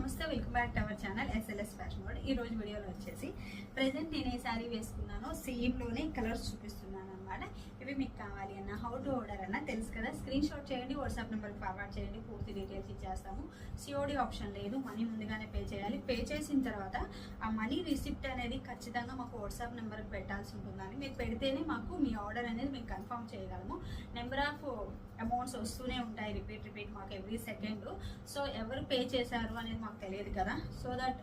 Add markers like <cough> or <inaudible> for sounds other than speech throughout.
నమస్తే welcome back to our channel SLS fashion world ఈ రోజు వీడియోలో వచ్చేసి ప్రెసెంట్ నేను ఏ శారీ వేసుకున్నానో. సేమ్లోనే కలర్స్ చూపిస్తున్నాను. అనమాట ఇవి మీకు కావాలి అన్న హౌ టు ఆర్డర్ అన్న తెలుసు కదా. స్క్రీన్ షాట్ చేయండి వాట్సాప్ నెంబర్ ఫార్వర్డ్ చేయండి పూర్తి డీటెయిల్స్ ఇచ్చేస్తాము. సిఓడి ఆప్షన్ లేదు మనీ ముందుగానే పే చేయాలి. పే చేసిన తర్వాత ఆ మనీ రిసిప్ట్ అనేది ఖచ్చితంగా మాకు వాట్సాప్ నెంబర్కి పెట్టాల్సి ఉంటుందని మీరు పెడితేనే మాకు మీ ఆర్డర్ అనేది మేము కన్ఫర్మ్ చేయగలము. నెంబర్ ఆఫ్ అమౌంట్స్ వస్తూనే ఉంటాయి రిపీట్ రిపీట్ మాకు ఎవ్రీ సెకండ్ సో ఎవరు పే చేశారు అనేది మాకు తెలియదు కదా. సో దట్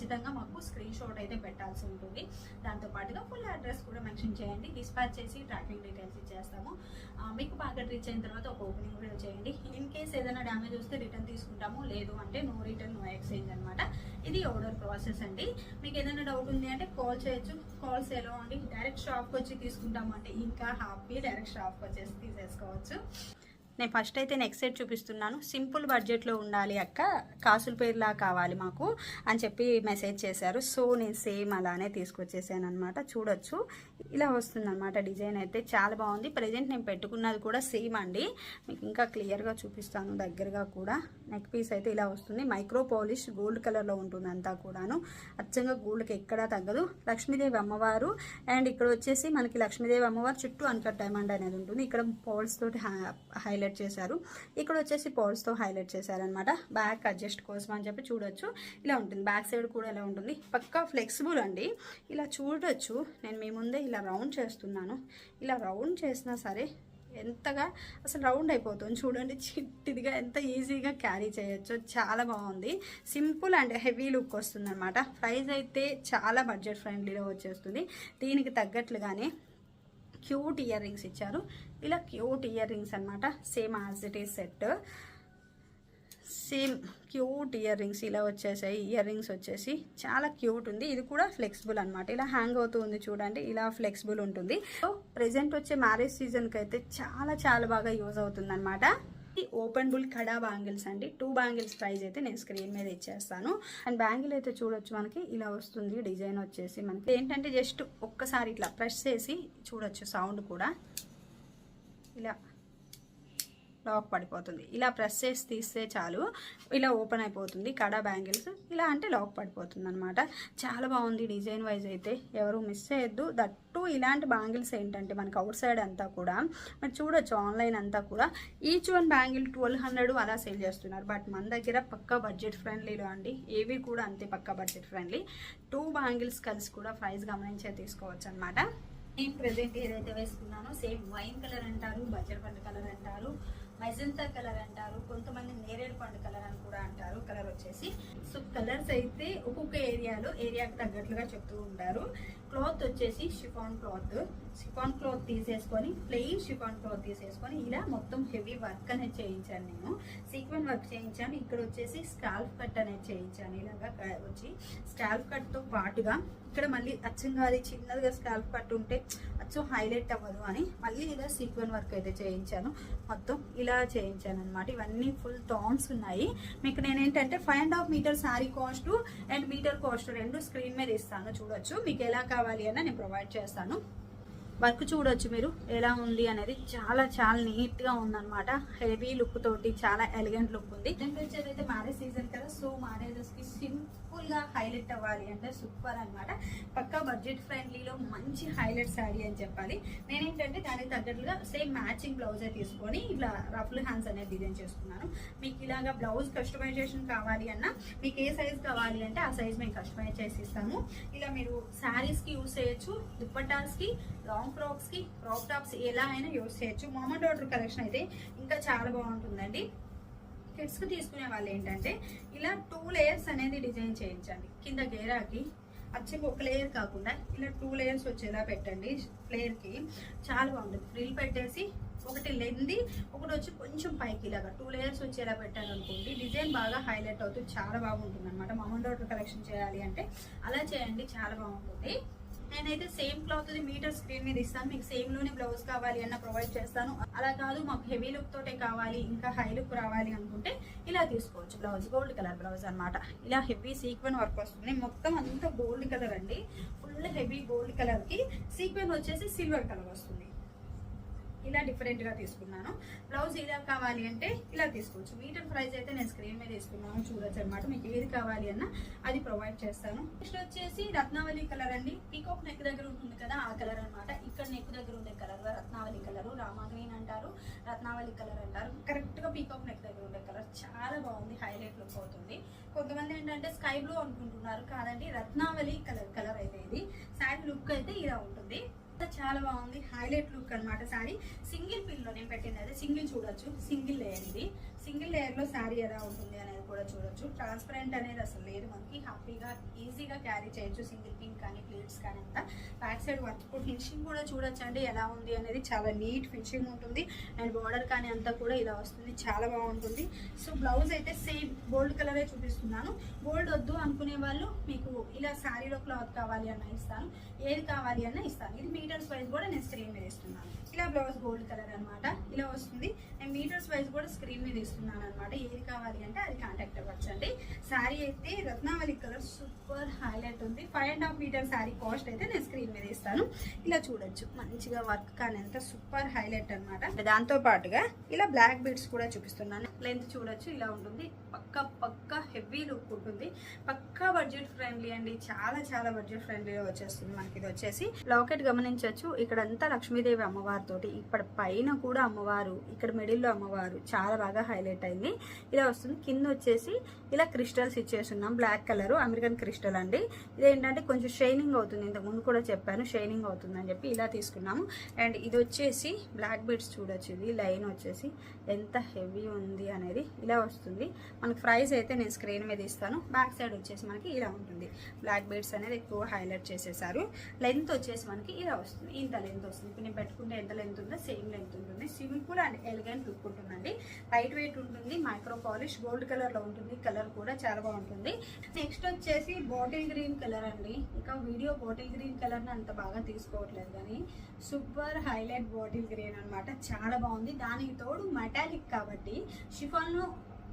ఖచ్చితంగా మాకు స్క్రీన్ షాట్ అయితే పెట్టాల్సి ఉంటుంది. దాంతో పాటుగా ఫుల్ అడ్రస్ కూడా మెన్షన్ చేయండి. డిస్పాచ్ చేసి ట్రాకింగ్ డీటెయిల్స్ ఇచ్చేస్తాము. మీకు ప్యాకెట్ రీచ్ అయిన తర్వాత ఒక ఓపెనింగ్ వీడియో చేయండి. ఇన్ కేస్ ఏదైనా డ్యామేజ్ వస్తే రిటర్న్ తీసుకుంటాము. లేదు అంటే నో రిటర్న్ నో ఎక్స్చేంజ్ అనమాట ఇది ఆర్డర్ ప్రాసెస్ అండి. మీకు ఏదైనా డౌట్ ఉంది అంటే కాల్ చేయొచ్చు. కాల్స్ ఎలా అండి. డైరెక్ట్ షాప్కి వచ్చి తీసుకుంటాము అంటే ఇంకా హ్యాపీ డైరెక్ట్ షాప్కి వచ్చేసి తీసేసుకోవచ్చు. నేను ఫస్ట్ అయితే నెక్స్ట్ సెట్ చూపిస్తున్నాను. సింపుల్ బడ్జెట్లో ఉండాలి అక్క. కాసుల పేరులా కావాలి మాకు అని చెప్పి మెసేజ్ చేశారు. సో నేను సేమ్ అలానే తీసుకొచ్చేసాను అనమాట చూడొచ్చు. ఇలా వస్తుందన్నమాట డిజైన్ అయితే. చాలా బాగుంది. ప్రజెంట్ నేను పెట్టుకున్నది కూడా సేమ్ అండి. మీకు ఇంకా క్లియర్గా చూపిస్తాను దగ్గరగా కూడా. నెక్ పీస్ అయితే ఇలా వస్తుంది. మైక్రో పాలిష్ గోల్డ్ కలర్లో ఉంటుంది అంతా కూడాను. అచ్చంగా గోల్డ్కి ఎక్కడా తగ్గదు. లక్ష్మీదేవి అమ్మవారు అండ్ ఇక్కడ వచ్చేసి మనకి లక్ష్మీదేవి అమ్మవారు చుట్టూ అన్కట్ డైమండ్ అనేది ఉంటుంది. ఇక్కడ పాల్స్ తోటి హైలైట్ చేశారు. ఇక్కడ వచ్చేసి పాల్స్తో హైలైట్ చేశారనమాట బ్యాక్ అడ్జస్ట్ కోసం అని చెప్పి చూడొచ్చు. ఇలా ఉంటుంది. బ్యాక్ సైడ్ కూడా ఇలా ఉంటుంది. పక్కా ఫ్లెక్సిబుల్ అండి. ఇలా చూడొచ్చు. నేను మీ ముందే ఇలా రౌండ్ చేస్తున్నాను. ఇలా రౌండ్ చేసినా సరే ఎంతగా అసలు రౌండ్ అయిపోతుంది. చూడండి చిట్టిదిగా ఎంత ఈజీగా క్యారీ చేయొచ్చు. చాలా బాగుంది. సింపుల్ అండ్ హెవీ లుక్ వస్తుంది అనమాట ప్రైస్ అయితే చాలా బడ్జెట్ ఫ్రెండ్లీలో వచ్చేస్తుంది. దీనికి తగ్గట్లుగానే క్యూట్ ఇయర్ రింగ్స్ ఇచ్చారు. ఇలా క్యూట్ ఇయర్ రింగ్స్ అనమాట same as it is set same cute earrings ఇలా వచ్చేసాయి ఇయర్ రింగ్స్ వచ్చేసి చాలా క్యూట్ ఉంది. ఇది కూడా ఫ్లెక్సిబుల్ అనమాట ఇలా హ్యాంగ్ అవుతూ ఉంది చూడండి ఇలా ఫ్లెక్సిబుల్ ఉంటుంది. సో ప్రజెంట్ వచ్చే మ్యారేజ్ సీజన్కి అయితే చాలా చాలా బాగా యూజ్ అవుతుంది అనమాట ఓపెన్ బుల్ కడా బ్యాంగిల్స్ అండి. టూ బ్యాంగిల్స్ ప్రైజ్ అయితే నేను స్క్రీన్ మీద ఇచ్చేస్తాను. అండ్ బ్యాంగిల్ అయితే చూడొచ్చు మనకి. ఇలా వస్తుంది డిజైన్ వచ్చేసి మనకి. ఏంటంటే జస్ట్ ఒక్కసారి ఇట్లా ప్రెస్ చేసి చూడొచ్చు సౌండ్ కూడా. ఇలా లాక్ పడిపోతుంది. ఇలా ప్రెస్ చేసి తీస్తే చాలు ఇలా ఓపెన్ అయిపోతుంది. కడా బ్యాంగిల్స్ ఇలా అంటే లాక్ పడిపోతుంది అనమాట చాలా బాగుంది డిజైన్ వైజ్ అయితే. ఎవరు మిస్ చేయొద్దు. దట్టు ఇలాంటి బ్యాంగిల్స్ ఏంటంటే మనకి అవుట్ సైడ్ అంతా కూడా మరి చూడొచ్చు ఆన్లైన్ అంతా కూడా each one bangle twelve hundred అలా సేల్ చేస్తున్నారు. బట్ మన దగ్గర పక్కా బడ్జెట్ ఫ్రెండ్లీలో అండి. ఏవి కూడా అంతే పక్కా బడ్జెట్ ఫ్రెండ్లీ. టూ బ్యాంగిల్స్ కలిసి కూడా ప్రైస్ గమనించే తీసుకోవచ్చు అనమాట నేను ప్రజెంట్ ఏదైతే వేసుకున్నానో సేమ్ వైన్ కలర్ అంటారు బజర్ పండు కలర్ అంటారు. మెజంతా కలర్ అంటారు కొంతమంది నేరేడు పండు కలర్ అని కూడా అంటారు కలర్ వచ్చేసి. సో కలర్స్ అయితే ఒక్కొక్క ఏరియాలో ఏరియాకి తగ్గట్లుగా చెప్తూ ఉంటారు. క్లాత్ వచ్చేసి షిఫాన్ క్లాత్. షిఫాన్ క్లాత్ తీసేసుకొని ప్లెయిన్ షిఫాన్ క్లాత్ తీసేసుకొని ఇలా మొత్తం హెవీ వర్క్ అనేది చేయించాను నేను. సీక్వెన్ వర్క్ చేయించాను. ఇక్కడ వచ్చేసి స్కాల్ఫ్ కట్ అనేది చేయించాను. ఇలాగా వచ్చి స్కాల్ఫ్ కట్తో పాటుగా ఇక్కడ మళ్ళీ అచ్చంగా అది చిన్నదిగా స్కాల్ఫ్ కట్ ఉంటే అచ్చం హైలైట్ అవ్వదు అని మళ్ళీ ఇలా సీక్వెన్ వర్క్ అయితే చేయించాను. మొత్తం ఇలా చేయించాను అనమాట ఇవన్నీ ఫుల్ థాన్స్ ఉన్నాయి. మీకు నేను ఏంటంటే five and half metre sari cost and metre cost రెండు స్క్రీన్ మీద ఇస్తాను. చూడొచ్చు. మీకు ఎలా కావాలి అన్న నేను ప్రొవైడ్ చేస్తాను. వర్క్ చూడొచ్చు మీరు. ఎలా ఉంది అనేది చాలా చాలా నీట్గా ఉందనమాట హెవీ లుక్ తోటి చాలా ఎలిగెంట్ లుక్ ఉంది. టెంపరేచర్ అయితే మ్యారేజ్ సీజన్ కదా సో మ్యారేజెస్కి సింపుల్గా హైలైట్ అవ్వాలి అంటే సూపర్ అనమాట పక్కా బడ్జెట్ ఫ్రెండ్లీలో మంచి హైలైట్ శారీ అని చెప్పాలి. నేనేంటంటే దానికి తగ్గట్టుగా సేమ్ మ్యాచింగ్ బ్లౌజ్ తీసుకొని ఇలా రఫ్ల్ హ్యాండ్స్ అనేది డిజైన్ చేసుకున్నాను. మీకు ఇలాగా బ్లౌజ్ కస్టమైజేషన్ కావాలి అన్నా మీకు ఏ సైజ్ కావాలి అంటే ఆ సైజ్ మేము కస్టమైజ్ చేసి ఇస్తాము. ఇలా మీరు శారీస్కి యూస్ చేయొచ్చు దుప్పటాస్కి లాంగ్ లాంగ్ ఫ్రాక్స్కి క్రాప్ టాప్స్ ఎలా అయినా యూస్ చేయొచ్చు. మామూలు డాటర్ కలెక్షన్ అయితే ఇంకా చాలా బాగుంటుందండి. కిడ్స్ తీసుకునే వాళ్ళు ఏంటంటే ఇలా టూ లేయర్స్ అనేది డిజైన్ చేయించండి. కింద గేరాకి వచ్చి ఒక లేయర్ కాకుండా ఇలా టూ లేయర్స్ వచ్చేలా పెట్టండి ప్లేయర్కి. చాలా బాగుంటుంది. ఫ్రిల్ పెట్టేసి ఒకటి లెంది ఒకటి వచ్చి కొంచెం పైకి ఇలాగా టూ లేయర్స్ వచ్చేలా పెట్టాను అనుకోండి డిజైన్ బాగా హైలైట్ అవుతుంది చాలా బాగుంటుంది అనమాట మామూలు డాటర్ కలెక్షన్ చేయాలి అంటే అలా చేయండి చాలా బాగుంటుంది. నేనైతే సేమ్ క్లాత్ మీటర్ స్క్రీన్ మీద ఇస్తాను. మీకు సేమ్లోనే బ్లౌజ్ కావాలి అన్న ప్రొవైడ్ చేస్తాను. అలా కాదు మాకు హెవీ లుక్ తోటే కావాలి ఇంకా హై లుక్ రావాలి అనుకుంటే ఇలా తీసుకోవచ్చు. బ్లౌజ్ గోల్డ్ కలర్ బ్లౌజ్ అనమాట ఇలా హెవీ సీక్వెన్ వర్క్ వస్తుంది. మొత్తం అంతా గోల్డ్ కలర్ అండి. ఫుల్ హెవీ గోల్డ్ కలర్కి సీక్వెన్ వచ్చేసి సిల్వర్ కలర్ వస్తుంది. ఇలా డిఫరెంట్గా తీసుకున్నాను. బ్లౌజ్ ఇలా కావాలి అంటే ఇలా తీసుకోవచ్చు. మీటర్ ప్రైస్ అయితే నేను స్క్రీన్ మీద తీసుకున్నాను చూడొచ్చు అనమాట మీకు ఏది కావాలి అన్నా. అది ప్రొవైడ్ చేస్తాను. నెక్స్ట్ వచ్చేసి రత్నావళి కలర్ అండి. పీకాక్ నెక్ దగ్గర ఉంటుంది కదా ఆ కలర్ అనమాట ఇక్కడ నెక్ దగ్గర ఉండే కలర్ రత్నావళి కలర్ రామా గ్రీన్ అంటారు. రత్నావళి కలర్ అంటారు. కరెక్ట్గా పీకాక్ నెక్ దగ్గర ఉండే కలర్ చాలా బాగుంది హైలైట్ లుక్ అవుతుంది. కొంతమంది ఏంటంటే స్కై బ్లూ అనుకుంటున్నారు. కాదండి రత్నావళి కలర్ కలర్ అయితే ఇది. శారీ లుక్ అయితే ఇలా ఉంటుంది. చాలా బాగుంది. హైలైట్ లుక్ అన్నమాట శారీ సింగిల్ పిన్లో నేను పెట్టింది అదే సింగిల్ చూడొచ్చు. సింగిల్ లేయర్ ఇది. సింగిల్ లేయర్లో శారీ ఎలా ఉంటుంది అనేది కూడా చూడొచ్చు. ట్రాన్స్పరెంట్ అనేది అసలు లేదు మనకి. హ్యాపీగా ఈజీగా క్యారీ చేయొచ్చు. సింగిల్ పిన్ కానీ ప్లేట్స్ కానీ అంతా. బ్యాక్ సైడ్ వర్క్ ఫినిషింగ్ కూడా చూడొచ్చు అండి ఎలా ఉంది అనేది చాలా నీట్ ఫినిషింగ్ ఉంటుంది. అండ్ బార్డర్ కానీ అంతా కూడా ఇలా వస్తుంది. చాలా బాగుంటుంది. సో బ్లౌజ్ అయితే సేమ్ గోల్డ్ కలరే చూపిస్తున్నాను. గోల్డ్ వద్దు అనుకునే వాళ్ళు మీకు ఇలా శారీలో క్లాత్ కావాలి అన్న ఇస్తాను. ఏది కావాలి అన్న ఇస్తాను. ఇది మీటర్స్ వైజ్ కూడా నేను స్క్రీన్ మీద ఇస్తున్నాను. ఇలా బ్లౌజ్ గోల్డ్ కలర్ అన్నమాట. ఇలా వస్తుంది. నేను మీటర్స్ వైజ్ కూడా స్క్రీన్ మీద ఇస్తున్నాను అనమాట ఏది కావాలి అంటే అది కాంటాక్ట్ అవ్వచ్చండి శారీ అయితే రత్నావళి కలర్ సూపర్ హైలైట్ ఉంది. Five and half metre sari cost అయితే నేను స్క్రీన్ మీద ఇస్తాను. ఇలా చూడొచ్చు. మంచిగా వర్క్ కానీ ఎంత సూపర్ హైలైట్ అనమాట దాంతో పాటుగా ఇలా బ్లాక్ బీడ్స్ కూడా చూపిస్తున్నాను. లెంత్ చూడొచ్చు ఇలా ఉంటుంది. పక్క పక్క హెవీ లుక్ ఉంటుంది. పక్కా బడ్జెట్ ఫ్రెండ్లీ అండి. చాలా చాలా బడ్జెట్ ఫ్రెండ్లీగా వచ్చేస్తుంది మనకి. ఇది వచ్చేసి లాకెట్ గమనించవచ్చు ఇక్కడంతా లక్ష్మీదేవి అమ్మవారితోటి ఇక్కడ పైన కూడా అమ్మవారు ఇక్కడ మిడిల్లో అమ్మవారు చాలా బాగా హైలైట్ అయింది. ఇలా వస్తుంది. కింద వచ్చేసి ఇలా క్రిస్టల్స్ ఇచ్చేస్తున్నాం. బ్లాక్ కలర్ అమెరికన్ క్రిస్టల్ అండి. ఇదేంటంటే కొంచెం షైనింగ్ అవుతుంది. ఇంతకు ముందు కూడా చెప్పాను షైనింగ్ అవుతుంది అని చెప్పి ఇలా తీసుకున్నాము. అండ్ ఇది వచ్చేసి బ్లాక్ బీడ్స్ చూడొచ్చు. ఇది లైన్ వచ్చేసి ఎంత హెవీ ఉంది అనేది ఇలా వస్తుంది. మనకి ప్రైస్ అయితే నేను స్క్రీన్ మీద ఇస్తాను. బ్యాక్ సైడ్ వచ్చేసి మనకి ఇలా ఉంటుంది. బ్లాక్ బీడ్స్ అనేది ఎక్కువ హైలైట్ చేసేసారు. లెంత్ వచ్చేసి మనకి ఇలా వస్తుంది. ఇంత లెంత్ వస్తుంది. ఇప్పుడు నేను పెట్టుకుంటే ఎంత లెంత్ ఉందో సేమ్ లెంత్ ఉంటుంది. సింపుల్ అండ్ ఎలిగెంట్ లుక్ ఉంటుందండి. లైట్ వెయిట్ ఉంటుంది. మైక్రో పాలిష్ గోల్డ్ కలర్లో ఉంటుంది. కలర్ కూడా చాలా బాగుంటుంది. నెక్స్ట్ వచ్చేసి బాటిల్ గ్రీన్ కలర్ అండి. ఇంకా వీడియో బాటిల్ గ్రీన్ కలర్ని అంత బాగా తీసుకోవట్లేదు కానీ సూపర్ హైలైట్ బాటిల్ గ్రీన్ అన్నమాట. చాలా బాగుంది. దానికి తోడు మెటాలిక్ కాబట్టి షిఫాన్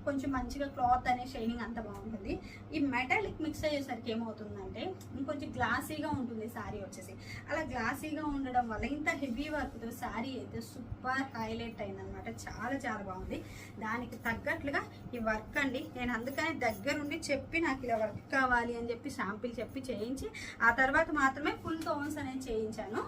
కొంచెం మంచిగా క్లాత్ అనే షైనింగ్ అంత బాగుంటుంది. ఈ మెటాలిక్ మిక్స్ అయ్యేసరికి ఏమవుతుందంటే ఇంకొంచెం గ్లాసీగా ఉంటుంది శారీ వచ్చేసి. అలా గ్లాసీగా ఉండడం వల్ల ఇంత హెవీ వర్క్తో శారీ అయితే సూపర్ హైలైట్ అయిందనమాట చాలా చాలా బాగుంది. దానికి తగ్గట్లుగా ఈ వర్క్ అండి. నేను అందుకని దగ్గరుండి చెప్పి నాకు ఇలా వర్క్ కావాలి అని చెప్పి శాంపిల్ చెప్పి చేయించి ఆ తర్వాత మాత్రమే ఫుల్ టోన్స్ అనేది చేయించాను.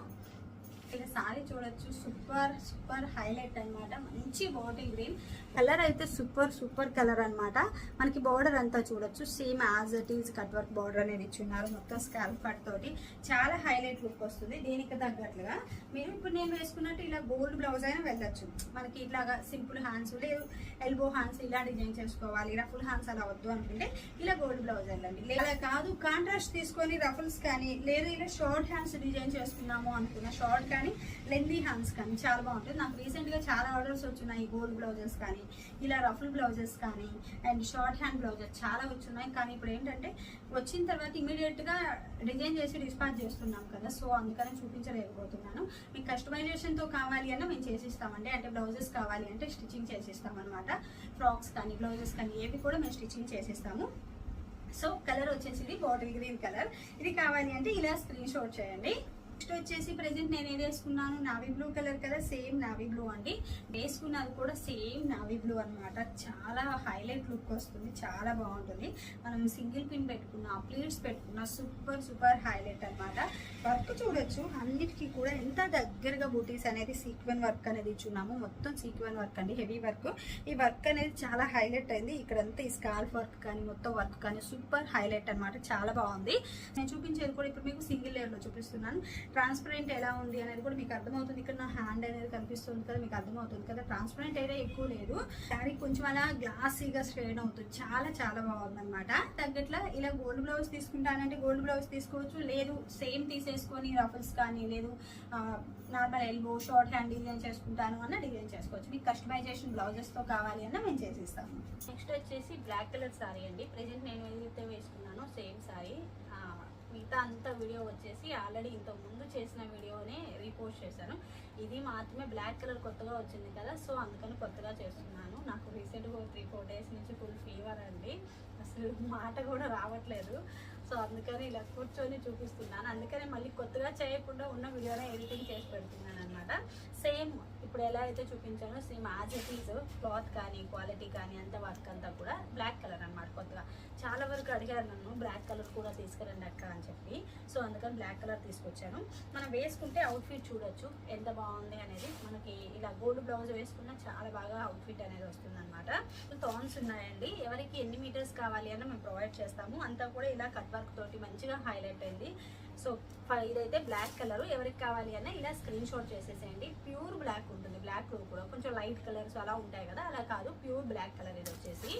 ఇలా సారీ చూడొచ్చు. సూపర్ సూపర్ హైలైట్ అన్నమాట. మంచి బాటిల్ గ్రీన్. కలర్ అయితే సూపర్ సూపర్ కలర్ అన్నమాట. మనకి బార్డర్ అంతా చూడొచ్చు. Same as it is cut work border అనేది ఇచ్చున్నారు మొత్తం స్కాల్ప్ కట్ తోటి. చాలా హైలైట్ లుక్ వస్తుంది. దీనికి తగ్గట్లుగా. మీరు ఇప్పుడు నేను వేసుకున్నట్టు ఇలా గోల్డ్ బ్లౌజ్ అయినా వెళ్ళొచ్చు. మనకి ఇట్లాగా సింపుల్ హ్యాండ్స్ లేదు ఎల్బో హ్యాండ్స్ ఇలా డిజైన్ చేసుకోవాలి. రఫుల్ హ్యాండ్స్ అలా వద్దు అనుకుంటే ఇలా గోల్డ్ బ్లౌజ్ వెళ్ళండి. లేదా కాదు కాంట్రాస్ట్ తీసుకొని రఫుల్స్ కానీ లేదు ఇలా షార్ట్ హ్యాండ్స్ డిజైన్ చేసుకున్నాము అనుకున్న షార్ట్ కానీ లెందీ హ్యాండ్స్ కానీ చాలా బాగుంటుంది నాకు రీసెంట్గా చాలా ఆర్డర్స్ వచ్చినాయి. గోల్డ్ బ్లౌజెస్ కానీ ఇలా రఫుల్ బ్లౌజెస్ కానీ అండ్ షార్ట్ హ్యాండ్ బ్లౌజెస్ చాలా వచ్చున్నాయి కానీ ఇప్పుడు ఏంటంటే వచ్చిన తర్వాత ఇమీడియట్గా డిజైన్ చేసి డిస్పాచ్ చేస్తున్నాం కదా. సో అందుకని చూపించలేకపోతున్నాను. మీకు కస్టమైజేషన్తో కావాలి అన్న మేము చేసిస్తామండి. అంటే బ్లౌజెస్ కావాలి అంటే స్టిచ్చింగ్ చేసిస్తాం అనమాట ఫ్రాక్స్ కానీ బ్లౌజెస్ కానీ ఏవి కూడా మేము స్టిచ్చింగ్ చేసిస్తాము. సో కలర్ వచ్చేసి ఇది బాటిల్ గ్రీన్ కలర్. ఇది కావాలి అంటే ఇలా స్క్రీన్ షాట్ చేయండి. నెక్స్ట్ వచ్చేసి ప్రెసెంట్ నేను ఏది వేసుకున్నాను? నావీ బ్లూ కలర్ కదా సేమ్ నావీ బ్లూ అండి. వేసుకున్నది కూడా సేమ్ నావీ బ్లూ అన్నమాట. చాలా హైలైట్ లుక్ వస్తుంది చాలా బాగుంటుంది. మనం సింగిల్ పిన్ పెట్టుకున్న ప్లీట్స్ పెట్టుకున్న సూపర్ సూపర్ హైలైట్ అన్నమాట. వర్క్ చూడొచ్చు. అన్నిటికీ కూడా ఎంత దగ్గరగా బూటీస్ అనేది సీక్వెన్ వర్క్ అనేది ఇచ్చున్నాము మొత్తం సీక్వెన్ వర్క్ అండి హెవీ వర్క్ ఈ వర్క్ అనేది చాలా హైలైట్ అయింది. ఇక్కడంతా ఈ స్కాల్ఫ్ వర్క్ కానీ మొత్తం వర్క్ కానీ సూపర్ హైలైట్ అన్నమాట. చాలా బాగుంది. నేను చూపించేది కూడా ఇప్పుడు మీకు సింగిల్ లేయర్లో చూపిస్తున్నాను. ట్రాన్స్పరెంట్ ఎలా ఉంది అనేది కూడా మీకు అర్థమవుతుంది. ఇక్కడ నా హ్యాండ్ అనేది కనిపిస్తుంది కదా మీకు అర్థమవుతుంది కదా. ట్రాన్స్పరెంట్ అయితే ఎక్కువ లేదు. శారీ కొంచెం అలా గ్లాసీగా స్ట్రెయిన్ అవుతుంది. చాలా చాలా బాగుంది అనమాట తగ్గట్లా ఇలా గోల్డ్ బ్లౌజ్ తీసుకుంటానంటే గోల్డ్ బ్లౌజ్ తీసుకోవచ్చు. లేదు సేమ్ తీసేసుకొని రఫల్స్ కానీ లేదు normal elbow short hand design చేసుకుంటాను అన్న డిజైన్ చేసుకోవచ్చు. మీకు కస్టమైజేషన్ బ్లౌజెస్తో కావాలి అన్న మేము చేసిస్తాము. నెక్స్ట్ వచ్చేసి బ్లాక్ కలర్ సారీ అండి. ప్రజెంట్ నేను ఏదైతే వేసుకున్నానో సేమ్ సారీ మిగతా అంత వీడియో వచ్చేసి ఆల్రెడీ ఇంతకు ముందు చేసిన వీడియోనే రీపోస్ట్ చేశాను. ఇది మాత్రమే బ్లాక్ కలర్ కొత్తగా వచ్చింది కదా సో అందుకని కొత్తగా చేస్తున్నాను. నాకు రీసెంట్గా త్రీ ఫోర్ డేస్ నుంచి ఫుల్ ఫీవర్ అండి. అసలు మాట కూడా రావట్లేదు. సో అందుకని ఇలా కూర్చొని చూపిస్తున్నాను. అందుకని మళ్ళీ కొత్తగా చేయకుండా ఉన్న వీడియోనే ఎడిటింగ్ చేసి పెడుతున్నాను అనమాట సేమ్ ఇప్పుడు ఎలా అయితే చూపించానో same as it is cloth కానీ క్వాలిటీ కానీ అంత వర్క్ అంతా కూడా బ్లాక్ కలర్ అన్నమాట కొత్తగా. చాలా వరకు అడిగారు నన్ను బ్లాక్ కలర్ కూడా తీసుకురండి అక్క అని చెప్పి. సో అందుకని బ్లాక్ కలర్ తీసుకొచ్చాను. మనం వేసుకుంటే అవుట్ఫిట్ చూడొచ్చు ఎంత బాగుంది అనేది మనకి ఇలా గోల్డ్ బ్లౌజ్ వేసుకున్నా చాలా బాగా అవుట్ఫిట్ అనేది వస్తుంది అనమాట థాన్స్ ఉన్నాయండి. ఎవరికి ఎన్ని మీటర్స్ కావాలి అని మేము ప్రొవైడ్ చేస్తాము. అంతా కూడా ఇలా కట్ వర్క్ తోటి మంచిగా హైలైట్ అయింది. సో ఇదైతే బ్లాక్ కలర్ ఎవరికి కావాలి అన్న ఇలా స్క్రీన్ షాట్ చేసేసేయండి. ప్యూర్ బ్లాక్ ఉంటుంది బ్లాక్ కూడా. కొంచెం లైట్ కలర్స్ అలా ఉంటాయి కదా అలా కాదు ప్యూర్ బ్లాక్ కలర్ ఇది వచ్చేసి.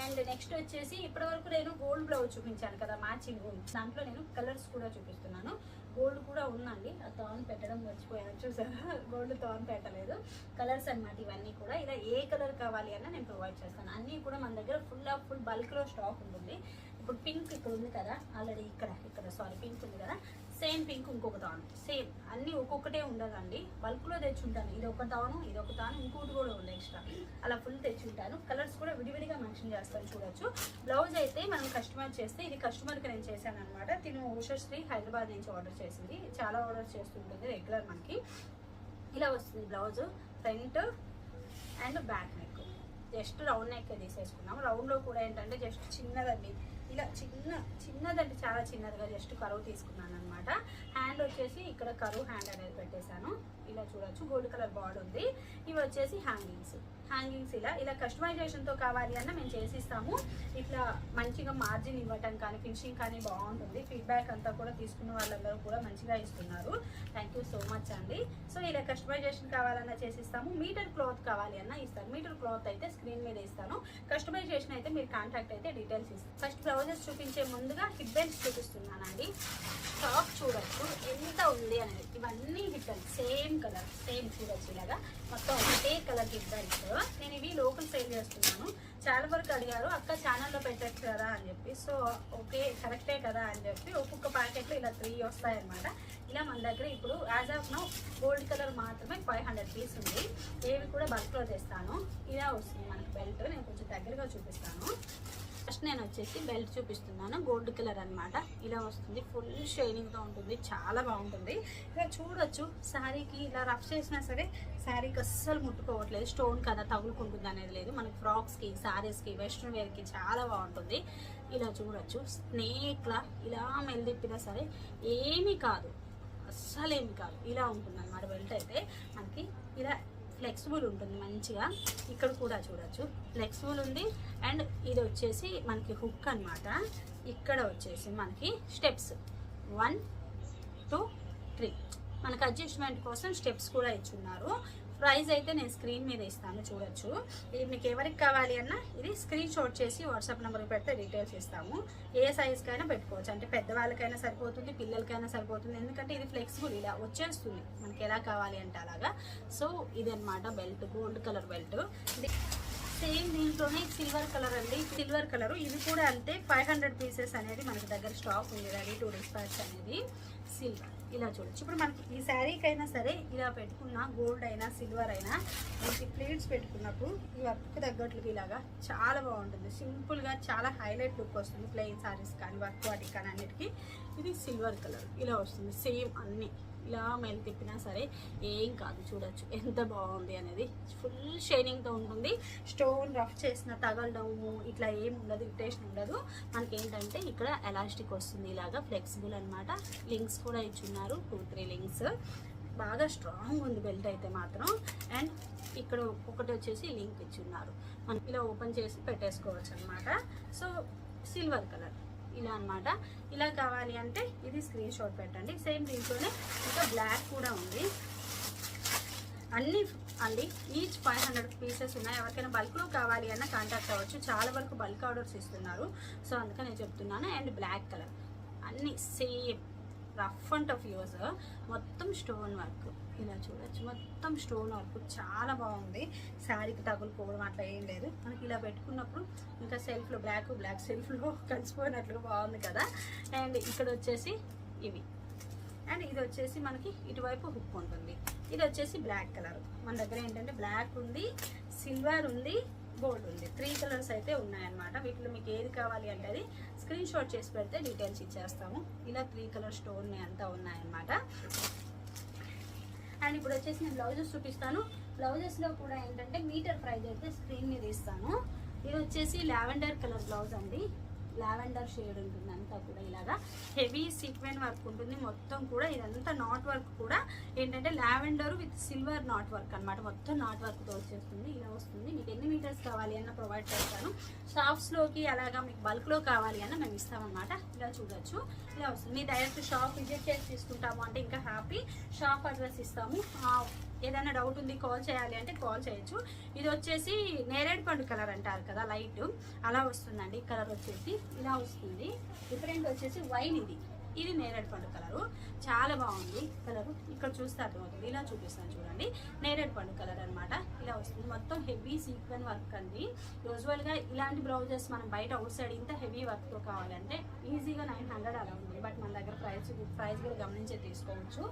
అండ్ నెక్స్ట్ వచ్చేసి ఇప్పటివరకు నేను గోల్డ్ బ్లౌజ్ చూపించాను కదా మ్యాచింగ్ దాంట్లో నేను కలర్స్ కూడా చూపిస్తున్నాను. గోల్డ్ కూడా ఉందండి. ఆ తాన్ పెట్టడం మర్చిపోయాను చూసారా? గోల్డ్ తాన్ పెట్టలేదు. కలర్స్ అన్నమాట ఇవన్నీ కూడా. ఇలా ఏ కలర్ కావాలి అన్న నేను ప్రొవైడ్ చేస్తాను. అన్నీ కూడా మన దగ్గర ఫుల్ ఆఫ్ ఫుల్ బల్క్లో స్టాక్ ఉంటుంది. ఇప్పుడు పింక్ ఇక్కడ ఉంది కదా ఆల్రెడీ ఇక్కడ ఇక్కడ సారీ పింక్ ఉంది కదా. సేమ్ పింక్ ఇంకొక తాను సేమ్ అన్నీ ఒక్కొక్కటే ఉండదండి. బల్క్లో తెచ్చుంటాను. ఇది ఒక తాను ఇది ఒక తాను ఇంకోటి కూడా ఉంది ఎక్స్ట్రా అలా ఫుల్ తెచ్చుంటాను. కలర్స్ కూడా విడివిడిగా మెన్షన్ చేస్తాను చూడొచ్చు. బ్లౌజ్ అయితే మనం కస్టమర్ చేస్తే ఇది కస్టమర్కి నేను చేశాను అనమాట తిను ఉషశ్రీ హైదరాబాద్ నుంచి ఆర్డర్ చేసింది. చాలా ఆర్డర్ చేస్తుంటుంది రెగ్యులర్ మనకి. ఇలా వస్తుంది blouse front and back neck just round neck తీసేసుకున్నాం రౌండ్లో కూడా ఏంటంటే జస్ట్ చిన్నదండి. ఇలా చిన్న చిన్నదండి చాలా చిన్నదిగా జస్ట్ కరువు తీసుకున్నాను అనమాట హ్యాండ్ వచ్చేసి ఇక్కడ కరువు హ్యాండ్ అనేది పెట్టేశాను. ఇలా చూడొచ్చు. గోల్డ్ కలర్ బార్డ్ ఉంది. ఇవి వచ్చేసి హ్యాంగింగ్స్ హ్యాంగింగ్స్ ఇలా ఇలా కస్టమైజేషన్తో కావాలి అన్న మేము చేసిస్తాము. ఇట్లా మంచిగా మార్జిన్ ఇవ్వటం కానీ ఫినిషింగ్ కానీ బాగుంటుంది. ఫీడ్బ్యాక్ అంతా కూడా తీసుకున్న వాళ్ళందరూ కూడా మంచిగా ఇస్తున్నారు. థ్యాంక్ యూ సో మచ్ అండి. సో ఇలా కస్టమైజేషన్ కావాలన్నా చేసిస్తాము. మీటర్ క్లాత్ కావాలి అన్న ఇస్తాను. మీటర్ క్లాత్ అయితే స్క్రీన్ మీద ఇస్తాను. కస్టమైజేషన్ అయితే మీరు కాంటాక్ట్ అయితే డీటెయిల్స్ ఇస్తాను. ఫస్ట్ బ్లౌజెస్ చూపించే ముందుగా హిప్ బెల్ట్స్ చూపిస్తున్నానండి. టాప్ చూడొచ్చు. ఎంత ఉంది అనేది. ఇవన్నీ హిప్ సేమ్ కలర్ సేమ్ చూడొచ్చు ఇలాగా మొత్తం ఒకటే కలర్ హిప్ బెల్ట్స్ నేను ఇవి లోకల్ సేల్ చేస్తున్నాను. చాలా వరకు అడిగారు అక్క ఛానల్లో పెట్టచ్చు కదా అని చెప్పి. సో ఓకే కరెక్టే కదా? అని చెప్పి. ఒక్కొక్క ప్యాకెట్లో ఇలా త్రీ వస్తాయన్నమాట. ఇలా మన దగ్గర ఇప్పుడు as of now gold colour మాత్రమే ఫైవ్ హండ్రెడ్ పీస్ ఉంది. ఏవి కూడా బల్క్లో తెస్తాను. ఇలా వస్తుంది మనకి బెల్ట్ నేను కొంచెం దగ్గరగా చూపిస్తాను. ఫస్ట్ నేను వచ్చేసి బెల్ట్ చూపిస్తున్నాను. గోల్డ్ కలర్ అనమాట ఇలా వస్తుంది. ఫుల్ షైనింగ్తో ఉంటుంది. చాలా బాగుంటుంది. ఇలా చూడొచ్చు. శారీకి ఇలా రఫ్ చేసినా సరే శారీకి అస్సలు ముట్టుకోవట్లేదు. స్టోన్ కదా తగులుకుంటుంది అనేది లేదు. మనకి ఫ్రాక్స్కి శారీస్కి వెస్ట్రన్ వేర్కి చాలా బాగుంటుంది. ఇలా చూడొచ్చు. స్నేక్లా ఇలా మెల్దిప్పినా సరే ఏమీ కాదు. అస్సలేమి కాదు. ఇలా ఉంటుంది అన్నమాట బెల్ట్ అయితే. మనకి ఇలా ఫ్లెక్సిబుల్ ఉంటుంది మంచిగా. ఇక్కడ కూడా చూడొచ్చు. ఫ్లెక్సిబుల్ ఉంది. అండ్ ఇది వచ్చేసి మనకి హుక్ అన్నమాట. ఇక్కడ వచ్చేసి మనకి స్టెప్స్. One two three. మనకి అడ్జస్ట్మెంట్ కోసం స్టెప్స్ కూడా ఇచ్చున్నారు. ప్రైస్ అయితే నేను స్క్రీన్ మీద ఇస్తాను చూడొచ్చు. ఇది మీకు ఎవరికి కావాలి అన్నా ఇది స్క్రీన్ షాట్ చేసి వాట్సాప్ నెంబర్కి పెడితే డీటెయిల్స్ ఇస్తాము. ఏ సైజ్కైనా పెట్టుకోవచ్చు. అంటే పెద్దవాళ్ళకైనా సరిపోతుంది పిల్లలకైనా సరిపోతుంది. ఎందుకంటే ఇది ఫ్లెక్సిబుల్ ఇలా వచ్చేస్తుంది. మనకి ఎలా కావాలి అంటే అలాగా. సో ఇది అనమాట belt gold colour belt same దీంట్లోనే సిల్వర్ కలర్ అండి. సిల్వర్ కలర్ ఇది కూడా అంతే. ఫైవ్ హండ్రెడ్ పీసెస్ అనేది మనకి దగ్గర స్టాక్ ఉంది రెడీ టూ డిస్పాచ్ అనేది. సిల్వర్ ఇలా చూడొచ్చు. ఇప్పుడు మనకి ఈ శారీకి అయినా సరే ఇలా పెట్టుకున్న గోల్డ్ అయినా సిల్వర్ అయినా మనకి ప్లేట్స్ పెట్టుకున్నప్పుడు ఈ వర్క్ తగ్గట్లుగా ఇలాగా చాలా బాగుంటుంది. సింపుల్గా చాలా హైలైట్ లుక్ వస్తుంది. ప్లెయిన్ శారీస్ కానీ వర్క్ వాటికి కానీ అన్నిటికీ ఇది సిల్వర్ కలర్ ఇలా వస్తుంది. సేమ్ అన్నీ. ఇలా మెల్ తిప్పినా సరే ఏం కాదు చూడొచ్చు. ఎంత బాగుంది అనేది ఫుల్ షైనింగ్తో ఉంటుంది. స్టోన్ రఫ్ చేసిన తగలడము ఇట్లా ఏం ఉండదు ఇరిటేషన్ ఉండదు. మనకి ఏంటంటే ఇక్కడ ఎలాస్టిక్ వస్తుంది ఇలాగా ఫ్లెక్సిబుల్ అనమాట లింక్స్ కూడా ఇచ్చున్నారు టూ త్రీ లింక్స్. బాగా స్ట్రాంగ్ ఉంది బెల్ట్ అయితే మాత్రం. అండ్ ఇక్కడ ఒకటి వచ్చేసి లింక్ ఇచ్చున్నారు మనం ఇలా ఓపెన్ చేసి పెట్టేసుకోవచ్చు అనమాట సో సిల్వర్ కలర్. ఇలా అన్నమాట. ఇలా కావాలి అంటే ఇది స్క్రీన్ షాట్ పెట్టండి. సేమ్ దీంట్లోనే ఇంకా బ్లాక్ కూడా ఉంది. అన్ని అండి ఈచ్ ఫైవ్ హండ్రెడ్ పీసెస్ ఉన్నాయి. ఎవరికైనా బల్క్లో కావాలి అన్న కాంటాక్ట్ అవ్వచ్చు. చాలా వరకు బల్క్ ఆర్డర్స్ ఇస్తున్నారు. సో అందుకని నేను చెప్తున్నాను. అండ్ బ్లాక్ కలర్ అన్ని same rough and tough use మొత్తం స్టోన్ వర్క్ ఇలా చూడొచ్చు. మొత్తం స్టోన్ అవుట్పుట్ చాలా బాగుంది. శారీకి తగులుకోవడం అట్లా ఏం లేదు. మనకి ఇలా పెట్టుకున్నప్పుడు ఇంకా సెల్ఫ్లో బ్లాక్ బ్లాక్ సెల్ఫ్లో <laughs> కలిసిపోయినట్లుగా బాగుంది కదా. అండ్ ఇక్కడ వచ్చేసి ఇవి. అండ్ ఇది వచ్చేసి మనకి ఇటువైపు హుక్ ఉంటుంది. ఇది వచ్చేసి బ్లాక్ కలర్. మన దగ్గర ఏంటంటే బ్లాక్ ఉంది సిల్వర్ ఉంది గోల్డ్ ఉంది. త్రీ కలర్స్ అయితే ఉన్నాయన్నమాట. వీటిలో మీకు ఏది కావాలి అంటే అది స్క్రీన్ షాట్ చేసి పెడితే డీటెయిల్స్ ఇచ్చేస్తాము. ఇలా త్రీ కలర్ స్టోన్ అంతా ఉన్నాయన్నమాట. అండ్ ఇప్పుడు వచ్చేసి నేను బ్లౌజెస్ చూపిస్తాను. బ్లౌజెస్లో కూడా ఏంటంటే మీటర్ ప్రైజ్ అయితే స్క్రీన్ మీద ఇస్తాను. ఇది వచ్చేసి లావెండర్ కలర్ బ్లౌజ్ అండి. లావెండర్ షేడ్ ఉంటుంది అంతా కూడా ఇలాగా. హెవీ సీక్వెన్ వర్క్ ఉంటుంది. మొత్తం కూడా ఇదంతా నాట్ వర్క్ కూడా ఏంటంటే lavender with silver knot work అన్నమాట. మొత్తం నాట్ వర్క్తో వచ్చేస్తుంది. ఇలా వస్తుంది. మీకు ఎన్ని మీటర్స్ కావాలి అన్న ప్రొవైడ్ చేస్తాను. షాప్స్లోకి అలాగా మీకు బల్క్లో కావాలి అన్న మేము ఇస్తామన్నమాట. ఇలా చూడొచ్చు. ఇలా వస్తుంది. మీ డైరెక్ట్ షాప్ విజిట్ చేసి తీసుకుంటాము అంటే ఇంకా హ్యాపీ షాప్ అడ్రస్ ఇస్తాము. ఏదైనా డౌట్ ఉంది కాల్ చేయాలి అంటే కాల్ చేయొచ్చు. ఇది వచ్చేసి నేరేడు పండు కలర్ అంటారు కదా లైట్ అలా వస్తుందండి కలర్ వచ్చేసి ఇలా వస్తుంది. డిఫరెంట్ వచ్చేసి వైన్ ఇది. ఇది నేరేడు పండు కలరు చాలా బాగుంది కలరు ఇక్కడ చూస్తే అర్థమవుతుంది. ఇలా చూపిస్తాను చూడండి. నేరేడు పండు కలర్ అన్నమాట. ఇలా వస్తుంది. మొత్తం హెవీ సీక్వెన్ వర్క్ అండి. యూజువల్గా ఇలాంటి బ్లౌజెస్ మనం బయట అవుట్ సైడ్ ఇంత హెవీ వర్క్తో కావాలంటే ఈజీగా నైన్ హండ్రెడ్ అలా ఉంది. బట్ మన దగ్గర ప్రైస్ ప్రైస్ కూడా గమనించే తీసుకోవచ్చు.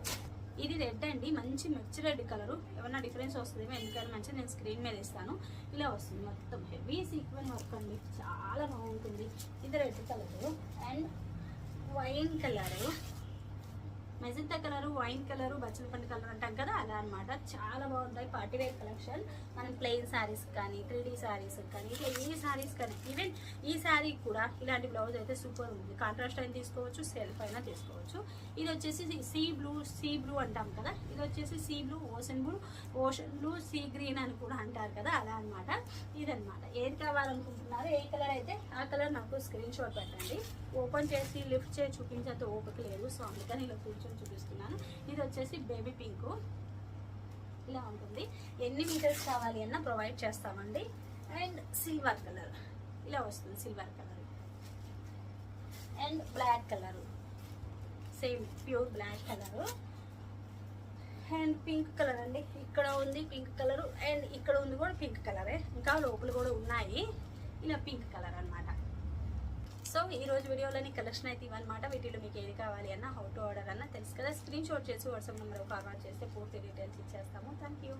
ఇది రెడ్ అండి మంచి మిర్చి రెడ్ కలరు. ఏమన్నా డిఫరెన్స్ వస్తుందేమో ఎందుకని మంచిగా నేను స్క్రీన్ మీద ఇస్తాను. ఇలా వస్తుంది మొత్తం హెవీ సీక్వెన్ వర్క్ అండి. చాలా బాగుంటుంది. ఇది red colour. And wine colour. Magenta colour wine colour బచ్చలపండు colour అంటాం కదా అలా అన్నమాట. చాలా బాగుంటాయి పార్టీ వేర్ కలెక్షన్. మనం ప్లెయిన్ శారీస్ కానీ త్రీ డీ శారీస్ కానీ ఇట్లా ఏ శారీస్ కానీ ఈవెన్ ఈ శారీ కూడా ఇలాంటి బ్లౌజ్ అయితే సూపర్ ఉంది. కాంట్రాస్ట్ అయినా తీసుకోవచ్చు సెల్ఫ్ అయినా తీసుకోవచ్చు. ఇది వచ్చేసి సీ బ్లూ సీ బ్లూ అంటాం కదా. ఇది వచ్చేసి sea blue ocean blue ocean blue sea green అని కూడా అంటారు కదా అలా అనమాట ఇదన్నమాట. ఏది కావాలనుకుంటున్నారో ఏ కలర్ అయితే ఆ కలర్ నాకు స్క్రీన్ షాట్ పెట్టండి. ఓపెన్ చేసి లిఫ్ట్ చేసి చూపించేంత ఓపిక లేదు. సో అందుకని ఇలా కూర్చొని చూపిస్తున్నాను. ఇది వచ్చేసి బేబీ పింక్. ఇలా ఉంటుంది. ఎన్ని మీటర్స్ కావాలి అన్న ప్రొవైడ్ చేస్తామండి. And silver colour. ఇలా వస్తుంది silver colour. And black colour. Same pure black colour. And pink colour అండి. ఇక్కడ ఉంది పింక్ కలర్. అండ్ ఇక్కడ ఉంది కూడా పింక్ కలరే. ఇంకా లోపల కూడా ఉన్నాయి. ఇలా పింక్ కలర్ అన్నమాట. సో ఈ రోజు వీడియోలోని కలెక్షన్ అయితే ఇవన్నమాట వీటిలో మీకు ఏది కావాలి అన్న హౌ టు ఆర్డర్ అన్న తెలుసు కదా. స్క్రీన్ షాట్ చేసి వాట్సాప్ నెంబర్ ఫార్వర్డ్ చేస్తే పూర్తి డీటెయిల్స్ ఇచ్చేస్తాము. Thank you